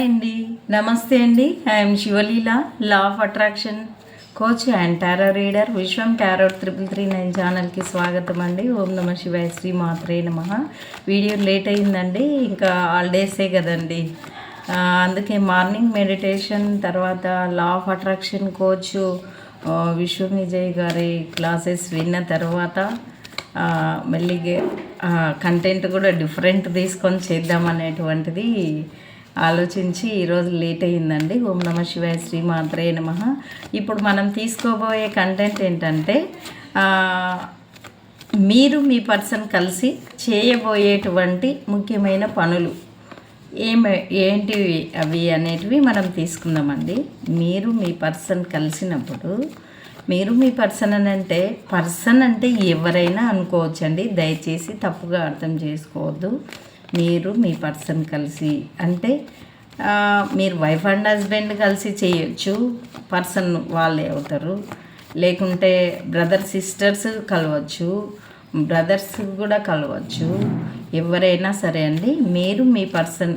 Hi అండి. నమస్తే అండి. I'm Sivaleela law of attraction coach and tarot reader Vishwam tarot triple three nine ఛానల్కి స్వాగతం అండి. ఓం నమ శివాయ శ్రీ మాత్రే నమ. వీడియో లేట్ అయిందండి. ఇంకా హాలిడేసే కదండి. అందుకే మార్నింగ్ మెడిటేషన్ తర్వాత law of attraction coach Vishwam Vijay గారి క్లాసెస్ విన్న తర్వాత మళ్ళీ మెల్లిగా కంటెంట్ కూడా డిఫరెంట్ తీసుకొని చేద్దాం అనేటువంటిది ఆలోచించి ఈరోజు లేట్ అయ్యిందండి. ఓం నమ శివాయ శ్రీ మాత్రే నమ. ఇప్పుడు మనం తీసుకోబోయే కంటెంట్ ఏంటంటే మీరు మీ పర్సన్ కలిసి చేయబోయేటువంటి ముఖ్యమైన పనులు ఏమి ఏంటివి అవి అనేటివి మనం తీసుకుందామండి. మీరు మీ పర్సన్ కలిసినప్పుడు మీరు మీ పర్సన్ అని అంటే పర్సన్ అంటే ఎవరైనా అనుకోవచ్చండి. దయచేసి తప్పుగా అర్థం చేసుకోవద్దు. మీరు మీ పర్సన్ కలిసి అంటే మీరు వైఫ్ అండ్ హస్బెండ్ కలిసి చేయొచ్చు. పర్సన్ వాళ్ళే అవుతారు. లేకుంటే బ్రదర్ సిస్టర్స్ కలవచ్చు. బ్రదర్స్ కూడా కలవచ్చు. ఎవరైనా సరే అండి మీరు మీ పర్సన్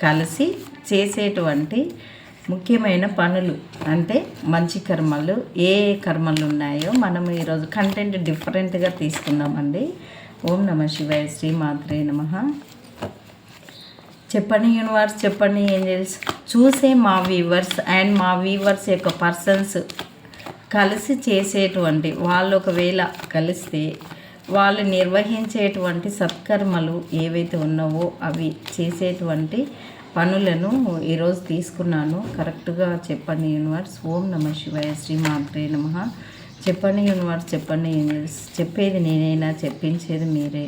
కలిసి చేసేటువంటి ముఖ్యమైన పనులు అంటే మంచి కర్మలు ఏ ఏ కర్మలు ఉన్నాయో మనం ఈరోజు కంటెంట్ డిఫరెంట్గా తీసుకుందామండి. ఓం నమ శివాయ శ్రీ మాత్రే నమ. చెప్పండి యూనివర్స్ చెప్పండి ఏంజల్స్ చూసే మా వీవర్స్ అండ్ మా వీవర్స్ యొక్క పర్సన్స్ కలిసి చేసేటువంటి వాళ్ళు ఒకవేళ కలిస్తే వాళ్ళు నిర్వహించేటువంటి సత్కర్మలు ఏవైతే ఉన్నావో అవి చేసేటువంటి పనులను ఈరోజు తీసుకున్నాను. కరెక్ట్గా చెప్పండి యూనివర్స్ ఓం నమ శివాయ శ్రీ మాత్రే నమ. చెప్పండి యూనివర్స్ చెప్పండి ఏంజల్స్ చెప్పేది నేనైనా చెప్పించేది మీరే.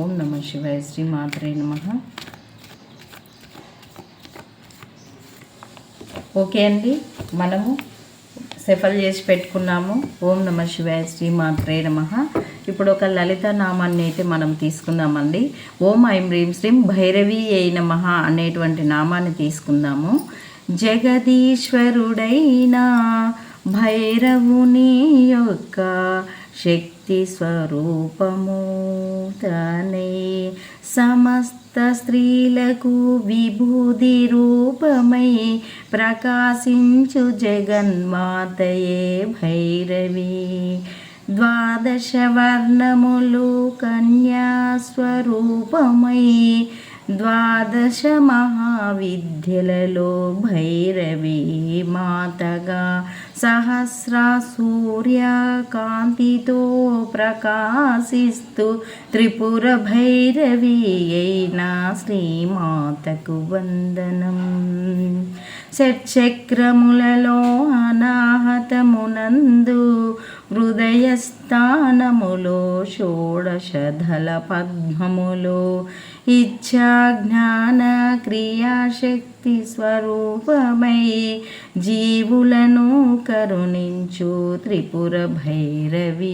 ఓం నమ శివాయ శ్రీ మాత్రే నమ. ఓకే అండి. మనము సెఫల్ చేసి పెట్టుకున్నాము. ఓం నమ శివాయ శ్రీ మాత్రే నమ. ఇప్పుడు ఒక లలిత నామాన్ని అయితే మనం తీసుకుందామండి. ఓం ఐం హ్రీం శ్రీం భైరవి అయి నమ అనేటువంటి నామాన్ని తీసుకుందాము. జగదీశ్వరుడైన భైరవుని యొక్క శక్తి స్వరూపము తనే సమస్త స్త్రీలకు విభూది రూపమై ప్రకాశించు జగన్మాతయే భైరవి. ద్వాదశ వర్ణములు కన్యాస్వరూపమై ద్వాదశ మహావిద్యలలో భైరవి మాతగా సహస్ర సూర్య కాంతితో ప్రకాశిస్తూ త్రిపుర భైరవి అయిన శ్రీమాతకు వందనం. షట్చక్రములలో అనాహతమునందు హృదయస్థానములో షోడశధల పద్మములో ఇచ్చా జ్ఞాన క్రియాశక్తి స్వరూపమై జీవులను కరుణించు త్రిపుర భైరవి.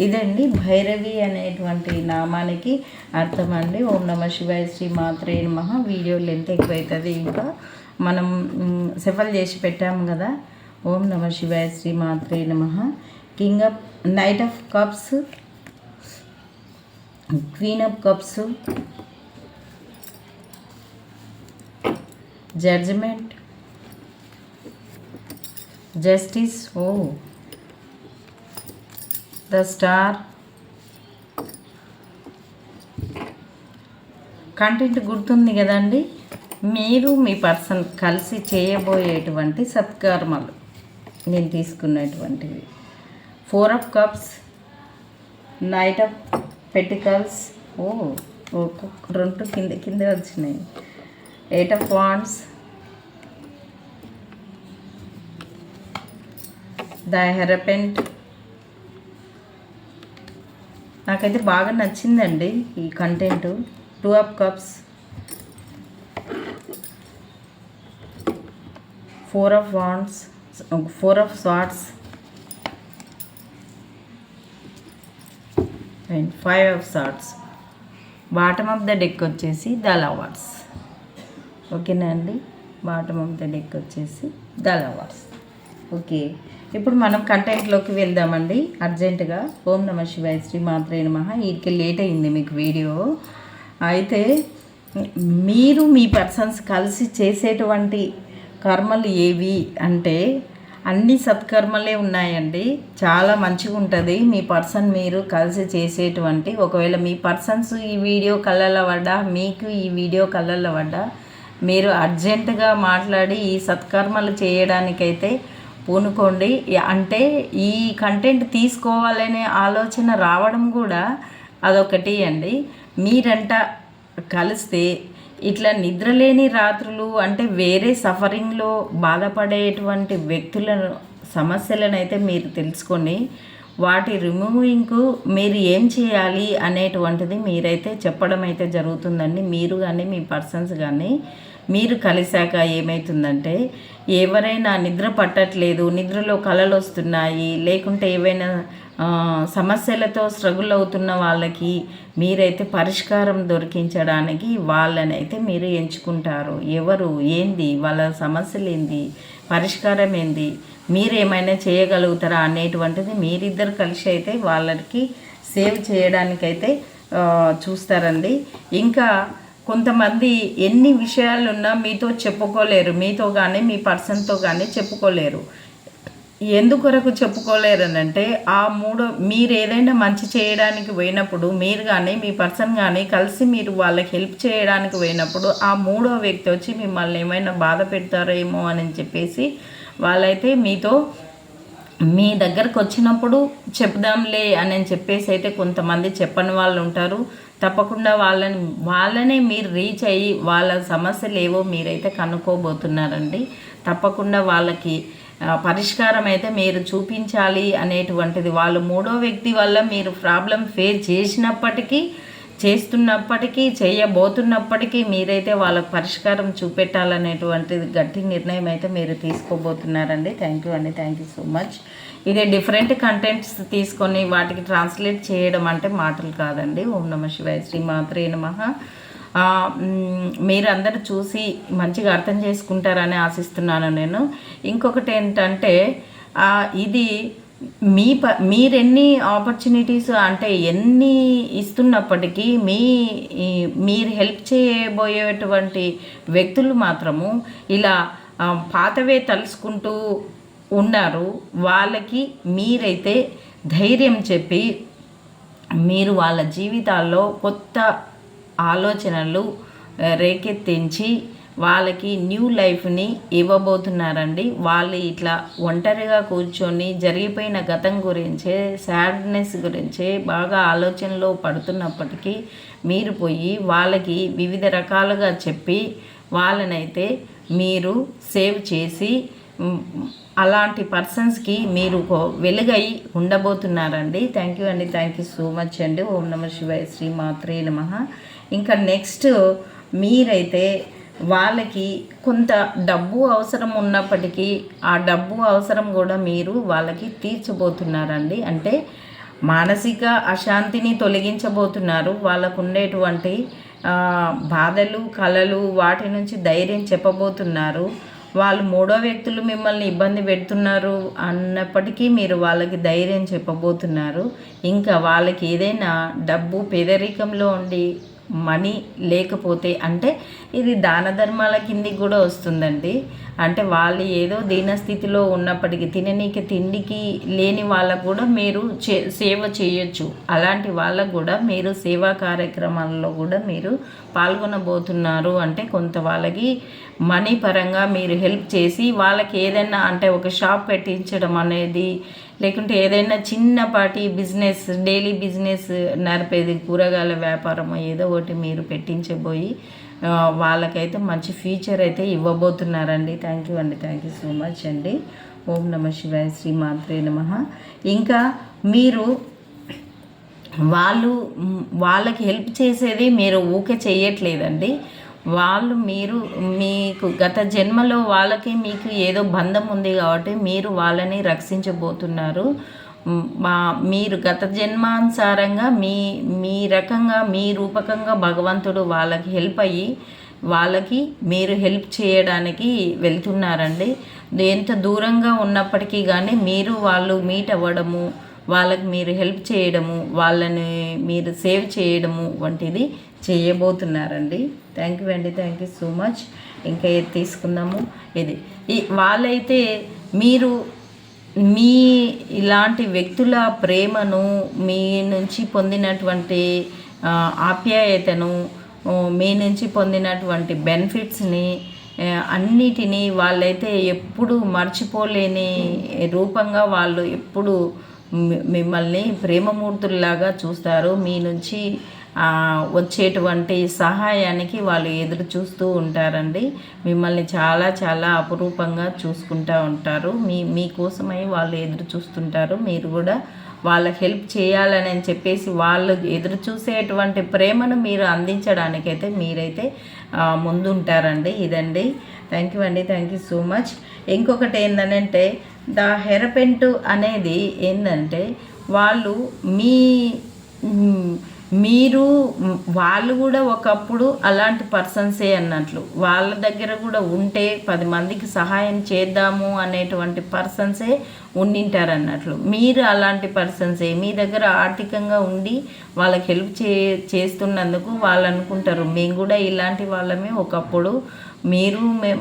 ఇదండి భైరవి అనేటువంటి నామానికి అర్థం అండి ఓం నమ శివాయ శ్రీ మాత్రే నమ. వీడియో లెంత్ ఎక్కువైతుంది ఇంకా. మనం సెఫల్ చేసి పెట్టాము కదా. ఓం నమ శివాయ శ్రీ మాత్రే నమ. King of knight of cups queen of cups judgement justice oh the star content గుర్తుంది కదండి? మీరు మీ పర్సన్ కలిసి చేయబోయేటువంటి సత్కర్మలు. నేను తీసుకున్నటువంటివి. Four of cups knight of pentacles. ఓ ఒక్కొక్క రెండు కింద కింద వచ్చినాయి. Eight of wands the hierophant నాకైతే బాగా నచ్చిందండి ఈ content two of cups four of wands four of swords and five of swords bottom of the deck వచ్చేసి ద లవర్స్. ఓకేనా అండి? బాటమ్ ఆఫ్ ద డెక్ వచ్చేసి ద లవర్స్. ఓకే. ఇప్పుడు మనం కంటెంట్లోకి వెళ్దామండి. అర్జెంటుగా. ఓం నమ శివాయ శ్రీ మాత్రే నమ. వీటికి లేట్ అయింది మీకు వీడియో. అయితే మీరు మీ పర్సన్స్ కలిసి చేసేటువంటి కర్మలు ఏవి అంటే అన్ని సత్కర్మలే ఉన్నాయండి. చాలా మంచిగా ఉంటుంది మీ పర్సన్ మీరు కలిసి చేసేటువంటి ఒకవేళ మీ పర్సన్స్ ఈ వీడియో కళ్ళల్లో పడ్డా మీకు ఈ వీడియో కళ్ళల్లో పడ్డా మీరు అర్జెంటుగా మాట్లాడి ఈ సత్కర్మలు చేయడానికైతే పూనుకోండి. అంటే ఈ కంటెంట్ తీసుకోవాలనే ఆలోచన రావడం కూడా అదొకటి అండి. మీరంట కలిస్తే ఇట్లా నిద్రలేని రాత్రులు అంటే వేరే సఫరింగ్లో బాధపడేటువంటి వ్యక్తుల సమస్యలను అయితే మీరు తెలుసుకొని వాటి రిమూవింగ్కు మీరు ఏం చేయాలి అనేటువంటిది మీరైతే చెప్పడం అయితే జరుగుతుందండి. మీరు కానీ మీ పర్సన్స్ కానీ మీరు కలిశాక ఏమవుతుందంటే ఎవరైనా నిద్ర పట్టట్లేదు నిద్రలో కళలు వస్తున్నాయి లేకుంటే ఏవైనా సమస్యలతో స్ట్రగుల్ అవుతున్న వాళ్ళకి మీరైతే పరిష్కారం దొరికించడానికి వాళ్ళని అయితే మీరు ఎంచుకుంటారు. ఎవరు? ఏంది? వాళ్ళ సమస్యలు ఏంది? పరిష్కారం ఏంది? మీరేమైనా చేయగలుగుతారా అనేటువంటిది మీరిద్దరు కలిసి అయితే వాళ్ళకి సేవ్ చేయడానికైతే చూస్తారండి. ఇంకా కొంతమంది ఎన్ని విషయాలున్నా మీతో చెప్పుకోలేరు. మీతో కానీ మీ పర్సన్తో కానీ చెప్పుకోలేరు. ఎందుకొరకు చెప్పుకోలేరనంటే ఆ మూడో మీరు ఏదైనా మంచి చేయడానికి పోయినప్పుడు మీరు కానీ మీ పర్సన్ కానీ కలిసి మీరు వాళ్ళకి హెల్ప్ చేయడానికి పోయినప్పుడు ఆ మూడో వ్యక్తి వచ్చి మిమ్మల్ని ఏమైనా బాధ పెడతారేమో అని చెప్పేసి వాళ్ళైతే మీతో మీ దగ్గరకు వచ్చినప్పుడు చెప్దాంలే అని చెప్పేసి అయితే కొంతమంది చెప్పని వాళ్ళు ఉంటారు. తప్పకుండా వాళ్ళని వాళ్ళనే మీరు రీచ్ అయ్యి వాళ్ళ సమస్యలు ఏవో మీరైతే కనుక్కోబోతున్నారండి. తప్పకుండా వాళ్ళకి పరిష్కారం అయితే మీరు చూపించాలి అనేటువంటిది. వాళ్ళు మూడో వ్యక్తి వల్ల మీరు ప్రాబ్లం ఫేస్ చేసినప్పటికీ చేస్తున్నప్పటికీ చేయబోతున్నప్పటికీ మీరైతే వాళ్ళకు పరిష్కారం చూపెట్టాలనేటువంటిది గట్టి నిర్ణయం అయితే మీరు తీసుకోబోతున్నారండి. థ్యాంక్ యూ అండి. థ్యాంక్ యూ సో మచ్ ఇదే డిఫరెంట్ కంటెంట్స్ తీసుకొని వాటికి ట్రాన్స్లేట్ చేయడం అంటే మాటలు కాదండి. ఓం నమ శివాయ శ్రీ మాత్రే నమ. మీరందరూ చూసి మంచిగా అర్థం చేసుకుంటారని ఆశిస్తున్నాను నేను. ఇంకొకటి ఏంటంటే ఇది మీ ప మీరెన్ని ఆపర్చునిటీస్ అంటే ఎన్ని ఇస్తున్నప్పటికీ మీ మీరు హెల్ప్ చేయబోయేటువంటి వ్యక్తులు మాత్రము ఇలా పాతవే తలుసుకుంటూ ఉన్నారు. వాళ్ళకి మీరైతే ధైర్యం చెప్పి మీరు వాళ్ళ జీవితాల్లో కొత్త ఆలోచనలు రేకెత్తించి వాళ్ళకి న్యూ లైఫ్ని ఇవ్వబోతున్నారండి. వాళ్ళు ఇట్లా ఒంటరిగా కూర్చొని జరిగిపోయిన గతం గురించే సాడ్నెస్ గురించే బాగా ఆలోచనలో పడుతున్నప్పటికీ మీరు పోయి వాళ్ళకి వివిధ రకాలుగా చెప్పి వాళ్ళనైతే మీరు సేవ్ చేసి అలాంటి పర్సన్స్కి మీరు వెలుగై ఉండబోతున్నారండి. థ్యాంక్ యూ అండి. థ్యాంక్ యూ సో మచ్ అండి. ఓం నమ శివాయ శ్రీ మాత్రే నమ. ఇంకా నెక్స్ట్ మీరైతే వాళ్ళకి కొంత డబ్బు అవసరం ఉన్నప్పటికీ ఆ డబ్బు అవసరం కూడా మీరు వాళ్ళకి తీర్చబోతున్నారండి. అంటే మానసిక అశాంతిని తొలగించబోతున్నారు. వాళ్ళకు ఉండేటువంటి బాధలు కళలు వాటి నుంచి ధైర్యం చెప్పబోతున్నారు. వాళ్ళు మూడో వ్యక్తులు మిమ్మల్ని ఇబ్బంది పెడుతున్నారు అన్నప్పటికీ మీరు వాళ్ళకి ధైర్యం చెప్పబోతున్నారు. ఇంకా వాళ్ళకి ఏదైనా డబ్బు పేదరికంలో ఉండి మనీ లేకపోతే అంటే ఇది దాన ధర్మాల కిందికి కూడా వస్తుందండి. అంటే వాళ్ళు ఏదో దీనస్థితిలో ఉన్నప్పటికీ తిననీకి తిండికి లేని వాళ్ళకు కూడా మీరు చే సేవ చేయొచ్చు. అలాంటి వాళ్ళకు కూడా మీరు సేవా కార్యక్రమాల్లో కూడా మీరు పాల్గొనబోతున్నారు. అంటే కొంత వాళ్ళకి మనీ పరంగా మీరు హెల్ప్ చేసి వాళ్ళకి ఏదైనా అంటే ఒక షాప్ పెట్టించడం అనేది లేకుంటే ఏదైనా చిన్నపాటి బిజినెస్ డైలీ బిజినెస్ నడిపేది కూరగాయల వ్యాపారం ఏదో ఒకటి మీరు పెట్టించబోయి వాళ్ళకైతే మంచి ఫ్యూచర్ అయితే ఇవ్వబోతున్నారండి. థ్యాంక్ యూ అండి. థ్యాంక్ యూ సో మచ్ అండి. ఓం నమ శివాయ శ్రీ మాత్రే నమ. ఇంకా మీరు వాళ్ళు వాళ్ళకి హెల్ప్ చేసేది మీరు ఊకే చేయట్లేదండి. వాళ్ళు మీరు మీకు గత జన్మలో వాళ్ళకి మీకు ఏదో బంధం ఉంది కాబట్టి మీరు వాళ్ళని రక్షించబోతున్నారు. మా మీరు గత జన్మానుసారంగా మీ మీ రకంగా మీ రూపకంగా భగవంతుడు వాళ్ళకి హెల్ప్ అయ్యి వాళ్ళకి మీరు హెల్ప్ చేయడానికి వెళ్తున్నారండి. ఎంత దూరంగా ఉన్నప్పటికీ కానీ మీరు వాళ్ళు మీట్ అవ్వడము వాళ్ళకి మీరు హెల్ప్ చేయడము వాళ్ళని మీరు సేవ్ చేయడము వంటిది చేయబోతున్నారండి. థ్యాంక్ యూ అండి. థ్యాంక్ యూ సో మచ్ ఇంకా ఏది తీసుకుందాము. ఇది ఈ వాళ్ళైతే మీరు మీ ఇలాంటి వ్యక్తుల ప్రేమను మీ నుంచి పొందినటువంటి ఆప్యాయతను మీ నుంచి పొందినటువంటి బెనిఫిట్స్ని అన్నిటినీ వాళ్ళైతే ఎప్పుడు మర్చిపోలేని రూపంగా వాళ్ళు ఎప్పుడు మిమ్మల్ని ప్రేమమూర్తుల్లాగా చూస్తారు. మీ నుంచి వచ్చేటువంటి సహాయానికి వాళ్ళు ఎదురు చూస్తూ ఉంటారండి. మిమ్మల్ని చాలా చాలా అపురూపంగా చూసుకుంటూ ఉంటారు. మీ మీకోసమై వాళ్ళు ఎదురు చూస్తుంటారు. మీరు కూడా వాళ్ళకి హెల్ప్ చేయాలని చెప్పేసి వాళ్ళు ఎదురు చూసేటువంటి ప్రేమను మీరు అందించడానికైతే మీరైతే ముందుంటారండి. ఇదండి. థ్యాంక్ యూ అండి. థ్యాంక్ యూ సో మచ్ ఇంకొకటి ఏంటంటే ద హెరపెంట్ అనేది ఏంటంటే వాళ్ళు మీ మీరు వాళ్ళు కూడా ఒకప్పుడు అలాంటి పర్సన్సే అన్నట్లు. వాళ్ళ దగ్గర కూడా ఉంటే పది మందికి సహాయం చేద్దాము అనేటువంటి పర్సన్సే ఉండింటారు అన్నట్లు. మీరు అలాంటి పర్సన్సే మీ దగ్గర ఆర్థికంగా ఉండి వాళ్ళకి హెల్ప్ చే చేస్తున్నందుకు వాళ్ళు అనుకుంటారు. మేము కూడా ఇలాంటి వాళ్ళమే ఒకప్పుడు. మీరు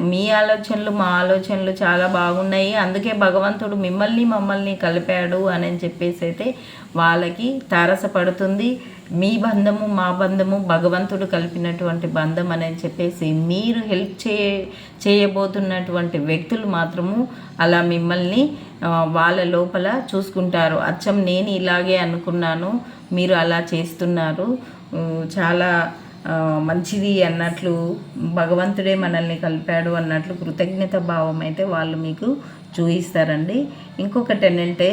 మీ ఆలోచనలు మా ఆలోచనలు చాలా బాగున్నాయి. అందుకే భగవంతుడు మిమ్మల్ని మమ్మల్ని కలిపాడు అని చెప్పేసి అయితే వాళ్ళకి తారసపడుతుంది. మీ బంధము మా బంధము భగవంతుడు కలిపినటువంటి బంధం అని చెప్పేసి మీరు హెల్ప్ చేయ చేయబోతున్నటువంటి వ్యక్తులు మాత్రము అలా మిమ్మల్ని వాళ్ళ లోపల చూసుకుంటారు. అచ్చం నేను ఇలాగే అనుకున్నాను మీరు అలా చేస్తున్నారు చాలా మంచిది అన్నట్లు భగవంతుడే మనల్ని కలిపాడు అన్నట్లు కృతజ్ఞత భావం అయితే వాళ్ళు మీకు చూపిస్తారండి ఇంకొకటి ఏంటంటే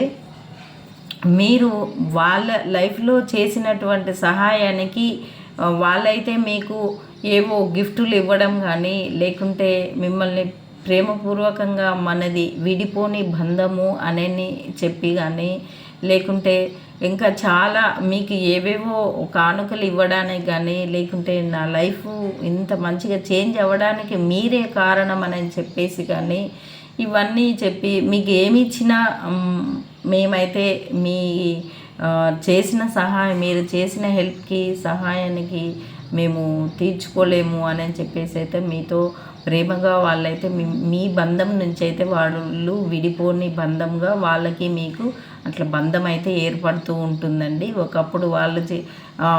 మీరు వాళ్ళ లైఫ్లో చేసినటువంటి సహాయానికి వాళ్ళైతే మీకు ఏవో గిఫ్టులు ఇవ్వడం కానీ లేకుంటే మిమ్మల్ని ప్రేమపూర్వకంగా మనది విడిపోని బంధము అనని చెప్పి కానీ లేకుంటే ఇంకా చాలా మీకు ఏవేవో కానుకలు ఇవ్వడానికి కానీ లేకుంటే నా లైఫ్ ఇంత మంచిగా చేంజ్ అవ్వడానికి మీరే కారణం అని చెప్పేసి కానీ ఇవన్నీ చెప్పి మీకు ఏమి ఇచ్చినా మేమైతే మీ చేసిన సహాయం మీరు చేసిన హెల్ప్కి సహాయానికి మేము తీర్చుకోలేము అని చెప్పేసి అయితే మీతో ప్రేమగా వాళ్ళైతే మీ మీ బంధం నుంచి అయితే వాళ్ళు విడిపోని బంధంగా వాళ్ళకి మీకు అట్లా బంధం అయితే ఏర్పడుతూ ఉంటుందండి. ఒకప్పుడు వాళ్ళు చే-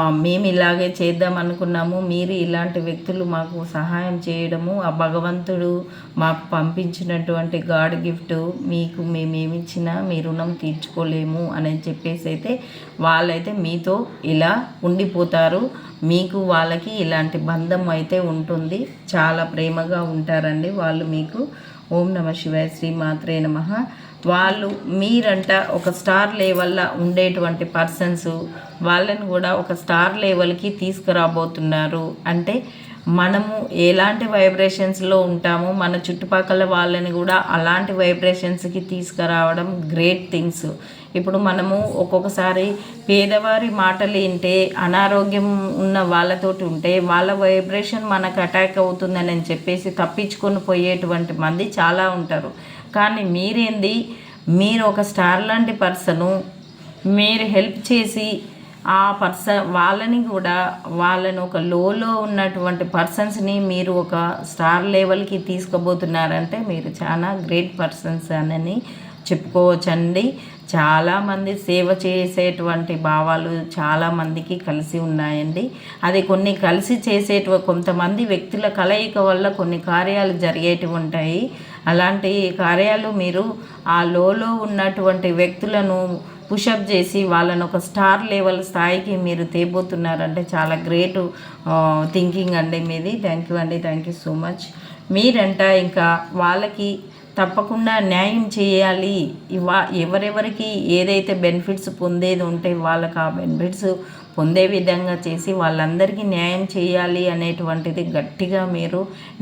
మేము ఇలాగే చేద్దాం అనుకున్నాము. మీరు ఇలాంటి వ్యక్తులు మాకు సహాయం చేయడము ఆ భగవంతుడు మాకు పంపించినటువంటి గాడ్ గిఫ్ట్ మీకు మేమేమిచ్చినా మీ రుణం తీర్చుకోలేము అని చెప్పేసి అయితే వాళ్ళైతే మీతో ఇలా ఉండిపోతారు. మీకు వాళ్ళకి ఇలాంటి బంధం అయితే ఉంటుంది. చాలా ప్రేమగా ఉంటారండి వాళ్ళు మీకు. ఓం నమ శివాయ శ్రీ మాత్రే నమ. వాళ్ళు మీరంట ఒక స్టార్ లెవెల్లో ఉండేటువంటి పర్సన్స్ వాళ్ళని కూడా ఒక స్టార్ లెవెల్కి తీసుకురాబోతున్నారు. అంటే మనము ఎలాంటి వైబ్రేషన్స్లో ఉంటామో మన చుట్టుపక్కల వాళ్ళని కూడా అలాంటి వైబ్రేషన్స్కి తీసుకురావడం గ్రేట్ థింగ్స్. ఇప్పుడు మనము ఒక్కొక్కసారి పేదవారి మాటలు వింటే అనారోగ్యం ఉన్న వాళ్ళతోటి ఉంటే వాళ్ళ వైబ్రేషన్ మనకు అటాక్ అవుతుందని చెప్పేసి తప్పించుకొని పోయేటువంటి మంది చాలా ఉంటారు. కానీ మీరేంది? మీరు ఒక స్టార్ లాంటి పర్సను మీరు హెల్ప్ చేసి ఆ పర్సన్ వాళ్ళని కూడా వాళ్ళని ఒక లోలో ఉన్నటువంటి పర్సన్స్ని మీరు ఒక స్టార్ లెవెల్కి తీసుకోబోతున్నారంటే మీరు చాలా గ్రేట్ పర్సన్స్ అని చెప్పుకోవచ్చండి. చాలామంది సేవ చేసేటువంటి భావాలు చాలామందికి కలిసి ఉన్నాయండి. అది కొన్ని కలిసి చేసేటు కొంతమంది వ్యక్తుల కలయిక వల్ల కొన్ని కార్యాలు జరిగేటివి ఉంటాయి. అలాంటి కార్యాలు మీరు ఆ లోలో ఉన్నటువంటి వ్యక్తులను పుషప్ చేసి వాళ్ళని ఒక స్టార్ లెవెల్ స్థాయికి మీరు తేబోతున్నారంటే చాలా గ్రేట్ థింకింగ్ అండి మీది. థ్యాంక్ యూ అండి. Thank you so much. మీరంట ఇంకా వాళ్ళకి తప్పకుండా న్యాయం చేయాలి. ఇవా ఎవరెవరికి ఏదైతే బెనిఫిట్స్ పొందేది ఉంటే వాళ్ళకి ఆ బెనిఫిట్స్ పొందే విధంగా చేసి వాళ్ళందరికీ న్యాయం చేయాలి అనేటువంటిది గట్టిగా మీరు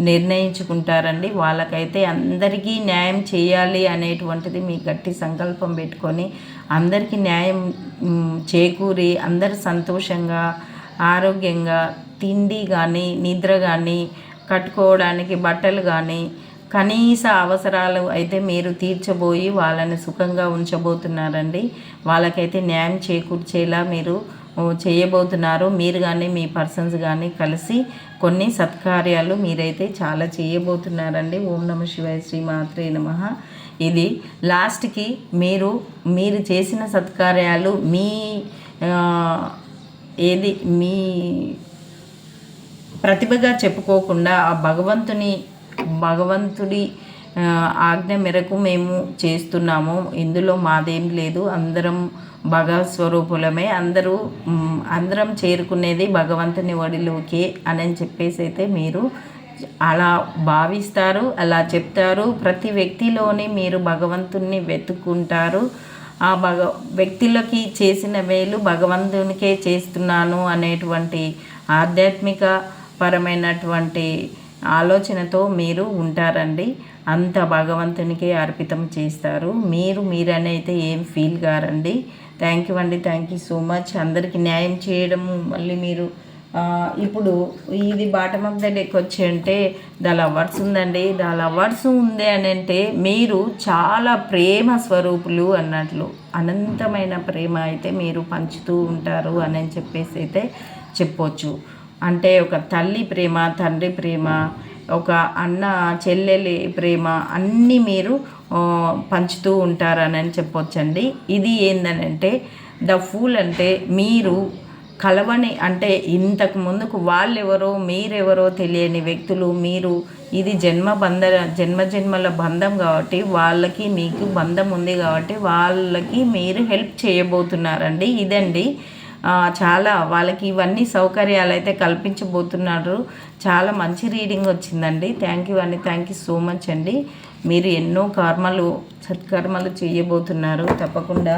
నిర్ణయించుకుంటారండి. వాళ్ళకైతే అందరికీ న్యాయం చేయాలి అనేటువంటిది మీ గట్టి సంకల్పం పెట్టుకొని అందరికీ న్యాయం చేకూరి అందరు సంతోషంగా ఆరోగ్యంగా తిండి కానీ నిద్ర కానీ కట్టుకోవడానికి బట్టలు కానీ కనీస అవసరాలు అయితే మీరు తీర్చబోయి వాళ్ళని సుఖంగా ఉంచబోతున్నారండి. వాళ్ళకైతే న్యాయం చేకూర్చేలా మీరు చేయబోతున్నారు. మీరు కానీ మీ పర్సన్స్ కానీ కలిసి కొన్ని సత్కార్యాలు మీరైతే చాలా చేయబోతున్నారండి. ఓం నమ శివాయ శ్రీ మాత్రే నమ. ఇది లాస్ట్కి మీరు మీరు చేసిన సత్కార్యాలు మీ ఏది మీ ప్రతిభగా చెప్పుకోకుండా ఆ భగవంతుని భగవంతుడి ఆజ్ఞ మేరకు మేము చేస్తున్నాము. ఇందులో మాదేం లేదు. అందరం భగవత్ స్వరూపులమే. అందరూ అందరం చేరుకునేది భగవంతుని ఒడిలోకి అని చెప్పేసి అయితే మీరు అలా భావిస్తారు అలా చెప్తారు. ప్రతి వ్యక్తిలోని మీరు భగవంతుణ్ణి వెతుక్కుంటారు. ఆ భగ వ్యక్తులకి చేసిన వేలు భగవంతునికే చేస్తున్నాను అనేటువంటి ఆధ్యాత్మిక పరమైనటువంటి ఆలోచనతో మీరు ఉంటారండి. అంత భగవంతునికే అర్పితం చేస్తారు. మీరు మీరనైతే ఏం ఫీల్ కారండి. థ్యాంక్ యూ అండి. Thank you so much. అందరికీ న్యాయం చేయడము మళ్ళీ మీరు ఇప్పుడు ఇది బాటమ్ ఆఫ్ ద డెక్ వచ్చి అంటే ద లవర్స్ ఉందండి. ద లవర్స్ ఉంది అని అంటే మీరు చాలా ప్రేమ స్వరూపులు అన్నట్లు అనంతమైన ప్రేమ అయితే మీరు పంచుతూ ఉంటారు అని చెప్పేసి అయితే చెప్పొచ్చు. అంటే ఒక తల్లి ప్రేమ తండ్రి ప్రేమ ఒక అన్న చెల్లెలి ప్రేమ అన్నీ మీరు పంచుతూ ఉంటారని చెప్పొచ్చండి. ఇది ఏంటంటే ద ఫూల్ అంటే మీరు కలవని అంటే ఇంతకు ముందుకు వాళ్ళెవరో మీరెవరో తెలియని వ్యక్తులు మీరు ఇది జన్మ బంధ జన్మ జన్మల బంధం కాబట్టి వాళ్ళకి మీకు బంధం ఉంది కాబట్టి వాళ్ళకి మీరు హెల్ప్ చేయబోతున్నారండి. ఇదండి చాలా వాళ్ళకి ఇవన్నీ సౌకర్యాలు అయితే కల్పించబోతున్నారు. చాలా మంచి రీడింగ్ వచ్చిందండి. థ్యాంక్ యూ అండి. థ్యాంక్ యూ సో మచ్ అండి. మీరు ఎన్నో కర్మలు సత్కర్మలు చేయబోతున్నారు. తప్పకుండా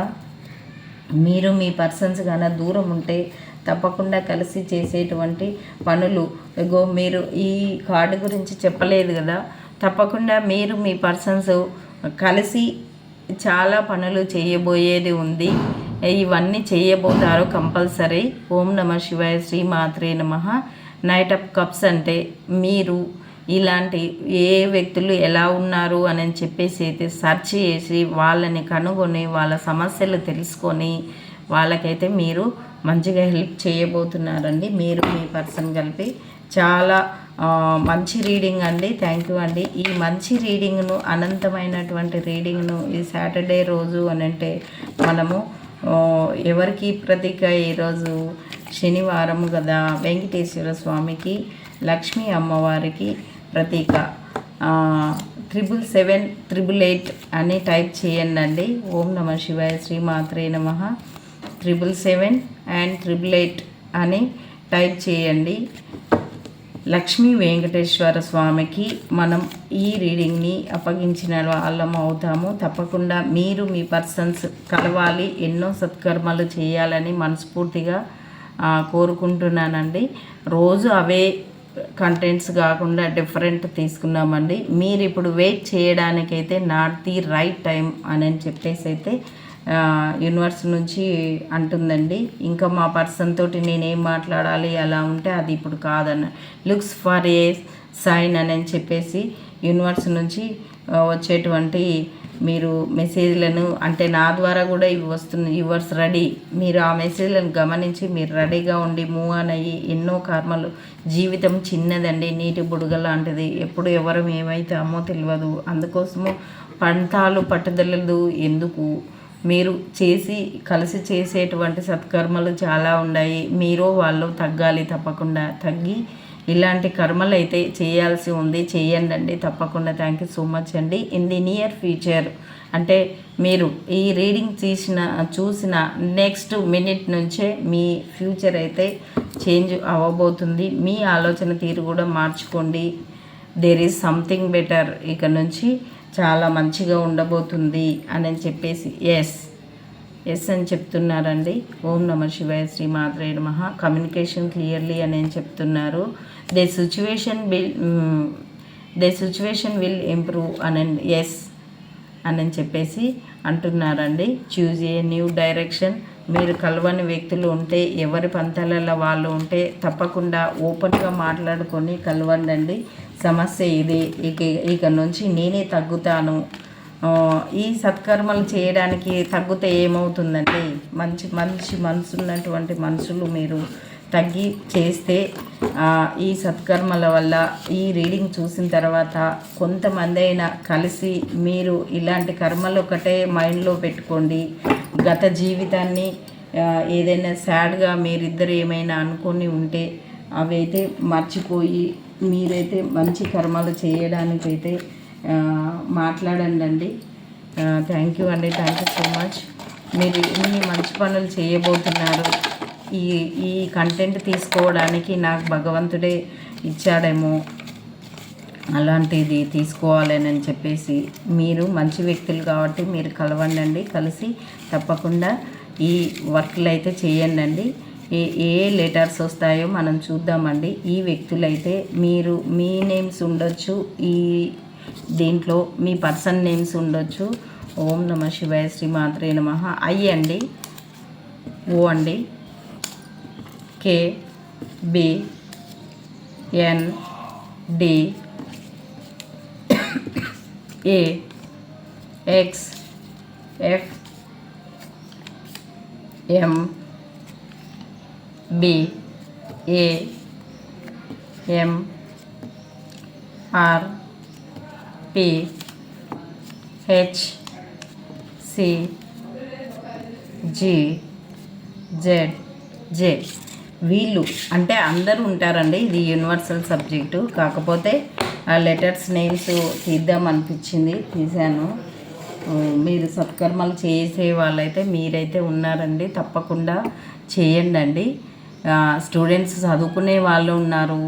మీరు మీ పర్సన్స్ కానీ దూరం ఉంటే తప్పకుండా కలిసి చేసేటువంటి పనులు. ఇగో మీరు ఈ కార్డు గురించి చెప్పలేదు కదా. తప్పకుండా మీరు మీ పర్సన్స్ కలిసి చాలా పనులు చేయబోయేది ఉంది. ఇవన్నీ చేయబోతారు కంపల్సరీ. ఓం నమ శివాయ శ్రీ మాత్రే నమ. నైట్ ఆఫ్ కప్స్ అంటే మీరు ఇలాంటి ఏ వ్యక్తులు ఎలా ఉన్నారు అని చెప్పేసి అయితే సెర్చ్ చేసి వాళ్ళని కనుగొని వాళ్ళ సమస్యలు తెలుసుకొని వాళ్ళకైతే మీరు మంచిగా హెల్ప్ చేయబోతున్నారండి. మీరు మీ పర్సన్ కలిపి చాలా మంచి రీడింగ్ అండి. థ్యాంక్ యూ అండి. ఈ మంచి రీడింగ్ను అనంతమైనటువంటి రీడింగ్ను ఈ సాటర్డే రోజు అని అంటే మనము ఎవరికి ప్రతీక ఈరోజు శనివారం కదా వెంకటేశ్వర స్వామికి లక్ష్మీ అమ్మవారికి ప్రతీక. త్రిబుల్ సెవెన్ ట్రిపుల్ ఎయిట్ అని టైప్ చేయండి ఓం నమ శివాయ శ్రీ మాత్రే నమ. Triple seven and triple eight అని టైప్ చేయండి. లక్ష్మీ వెంకటేశ్వర స్వామికి మనం ఈ రీడింగ్ని అప్పగించిన వాళ్ళం అవుతాము. తప్పకుండా మీరు మీ పర్సన్స్ కలవాలి ఎన్నో సత్కర్మలు చేయాలని మనస్ఫూర్తిగా కోరుకుంటున్నానండి. రోజు అవే కంటెంట్స్ కాకుండా డిఫరెంట్ తీసుకున్నామండి. మీరు ఇప్పుడు వెయిట్ చేయడానికైతే నాట్ ది రైట్ టైం అని చెప్పేసి అయితే యూనివర్స్ నుంచి అంటుందండి ఇంకా మా పర్సన్ తోటి నేనేం మాట్లాడాలి అలా ఉంటే అది ఇప్పుడు కాదన్న లుక్స్ ఫర్ ఏ సైన్ అని చెప్పేసి యూనివర్స్ నుంచి వచ్చేటువంటి మీరు మెసేజ్లను అంటే నా ద్వారా కూడా ఇవి వస్తుంది యువర్స్ రెడీ మీరు ఆ మెసేజ్లను గమనించి మీరు రెడీగా ఉండి మూవ్ ఆన్ అయ్యి ఎన్నో కర్మలు జీవితం చిన్నదండి నీటి బుడగ లాంటిది ఎప్పుడు ఎవరు ఏమైతామో తెలియదు అందుకోసము పంతాలు పట్టుదలలు ఎందుకు? మీరు చేసి కలిసి చేసేటువంటి సత్కర్మలు చాలా ఉన్నాయి. మీరు వాళ్ళు తగ్గాలి తప్పకుండా. తగ్గి ఇలాంటి కర్మలు అయితే చేయాల్సి ఉంది. చేయండి అండి తప్పకుండా. థ్యాంక్ యూ సో మచ్ అండి. ఇన్ ది నియర్ ఫ్యూచర్ అంటే మీరు ఈ రీడింగ్ తీసిన చూసిన నెక్స్ట్ మినిట్ నుంచే మీ ఫ్యూచర్ అయితే చేంజ్ అవ్వబోతుంది. మీ ఆలోచన తీరు కూడా మార్చుకోండి. దేర్ ఈజ్ సంథింగ్ బెటర్ ఇక నుంచి. చాలా మంచిగా ఉండబోతుంది అని చెప్పేసి ఎస్ ఎస్ అని చెప్తున్నారండి. ఓం నమ శివాయ శ్రీ మాత్రే మహా కమ్యూనికేషన్ క్లియర్లీ అని అని చెప్తున్నారు they situation will they situation will improve అని ఎస్ అని చెప్పేసి అంటున్నారండి. చూజ్ ఏ న్యూ డైరెక్షన్ మీరు కలవని వ్యక్తులు ఉంటే ఎవరి పంతాలలో వాళ్ళు ఉంటే తప్పకుండా ఓపెన్గా మాట్లాడుకొని కలవండి సమస్య ఇది. ఇక ఇక నుంచి నేనే తగ్గుతాను. ఈ సత్కర్మలు చేయడానికి తగ్గితే ఏమవుతుందంటే మంచి మంచి మనసు ఉన్నటువంటి మనుషులు మీరు తగ్గి చేస్తే ఈ సత్కర్మల వల్ల ఈ రీడింగ్ చూసిన తర్వాత కొంతమంది అయినా కలిసి మీరు ఇలాంటి కర్మలు ఒకటే మైండ్లో పెట్టుకోండి. గత జీవితాన్ని ఏదైనా సాడ్గా మీరిద్దరు ఏమైనా అనుకొని ఉంటే అవైతే మర్చిపోయి మీరైతే మంచి కర్మలు చేయడానికైతే మాట్లాడండి అండి థ్యాంక్ యూ అండి. Thank you so much. మీరు ఇన్ని మంచి పనులు చేయబోతున్నారు. ఈ ఈ కంటెంట్ తీసుకోవడానికి నాకు భగవంతుడే ఇచ్చాడేమో అలాంటిది తీసుకోవాలని అని చెప్పేసి మీరు మంచి వ్యక్తులు కాబట్టి మీరు కలవండి కలిసి తప్పకుండా ఈ వర్క్లు అయితే చేయండి ఏ ఏ లెటర్స్ వస్తాయో మనం చూద్దామండి. ఈ వ్యక్తులైతే మీరు మీ నేమ్స్ ఉండొచ్చు ఈ దీంట్లో మీ పర్సన్ నేమ్స్ ఉండొచ్చు. ఓం నమ శివాయ శ్రీ మాత్రే నమ. అయ్యండి. ఓ అండి. K B N D A X F M B A M R P H C G Z J వీళ్ళు అంటే అందరూ ఉంటారండి ఇది యూనివర్సల్ సబ్జెక్టు. కాకపోతే ఆ లెటర్స్ నేమ్స్ తీద్దాం అనిపించింది తీశాను. మీరు సత్కర్మలు చేసే వాళ్ళైతే మీరైతే ఉన్నారండి తప్పకుండా చేయండి అండి స్టూడెంట్స్ చదువుకునే వాళ్ళు ఉన్నారు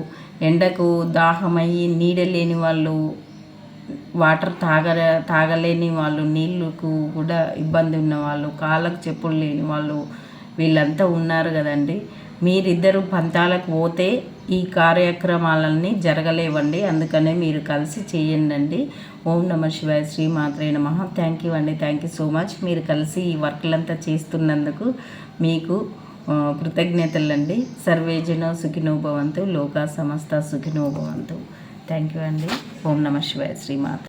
ఎండకు దాహమయ్యి నీడ లేని వాళ్ళు వాటర్ తాగ తాగలేని వాళ్ళు నీళ్ళకు కూడా ఇబ్బంది ఉన్న వాళ్ళు కాళ్ళకు చెప్పులు లేని వాళ్ళు వీళ్ళంతా ఉన్నారు కదండి. మీరిద్దరు పంతాలకు పోతే ఈ కార్యక్రమాలన్నీ జరగలేవండి. అందుకనే మీరు కలిసి చేయండి ఓం నమ శివాయ శ్రీ మాత్రే నమ. థ్యాంక్ యూ అండి. థ్యాంక్ యూ సో మచ్ మీరు కలిసి ఈ వర్క్లంతా చేస్తున్నందుకు మీకు కృతజ్ఞతలండి. సర్వేజన సుఖినోభవంతు లోకా సమస్త సుఖినోభవంతు. థ్యాంక్ యూ అండి. ఓం నమ శివాయ శ్రీ మాత్రే